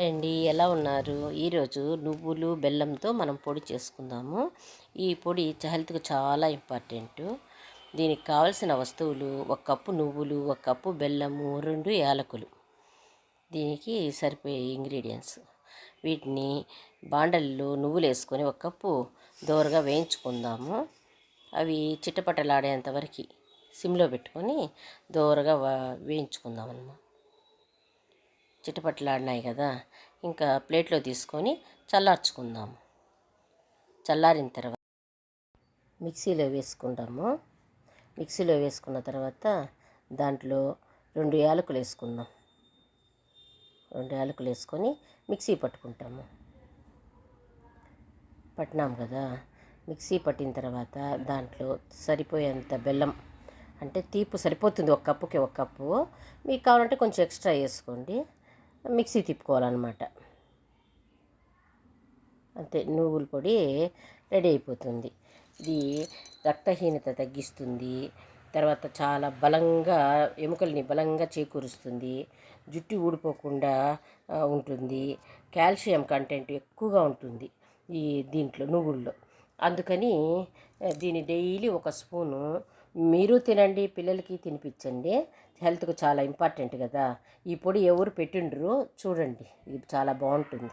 అండి ఎలా ఉన్నారు? ఈరోజు నువ్వులు బెల్లంతో మనం పొడి చేసుకుందాము. ఈ పొడి చ- చాలా ఇంపార్టెంట్. దీనికి కావలసిన వస్తువులు ఒక కప్పు నువ్వులు ఒక కప్పు బెల్లము రెండు యాలకులు. దీనికి సరిపోయే ఇంగ్రీడియంట్స్. వీటిని బాండల్లో నువ్వులు వేసుకొని ఒక కప్పు దోరగా వేయించుకుందాము. అవి చిట్టపట్టలాడేంత వరకు సిమ్లో పెట్టుకొని దోరగా వా- వేయించుకుందాం అన్నమాట చిటపట్లాడినాయి కదా ఇంకా ప్లేట్లో తీసుకొని చల్లార్చుకుందాము చల్లారిన తర్వాత మిక్సీలో వేసుకుంటాము మిక్సీలో వేసుకున్న తర్వాత దాంట్లో రెండు యాలకులు వేసుకుందాం. రెండు యాలకులు వేసుకొని మిక్సీ పట్టుకుంటాము. పట్టినాం కదా మిక్సీ పట్టిన తర్వాత దాంట్లో సరిపోయేంత బెల్లం అంటే తీపు సరిపోతుంది ఒక కప్పుకి ఒక కప్పు. మీకు కావాలంటే కొంచెం ఎక్స్ట్రా వేసుకోండి. మిక్సీ తిప్పుకోవాలన్నమాట. అంతే నువ్వుల పొడి రెడీ అయిపోతుంది. ఇది రక్తహీనత తగ్గిస్తుంది తర్వాత చాలా బలంగా ఎముకల్ని బలంగా చేకూరుస్తుంది జుట్టు ఊడిపోకుండా ఉంటుంది కాల్షియం కంటెంట్ ఎక్కువగా ఉంటుంది ఈ దీంట్లో నువ్వుల్లో. అందుకని దీన్ని డైలీ ఒక స్పూను మీరు తినండి పిల్లలకి తినిపించండి. హెల్త్కు చాలా ఇంపార్టెంట్ కదా. ఈ పొడి ఎవరు పెట్టిండ్రు చూడండి. ఇది చాలా బాగుంటుంది.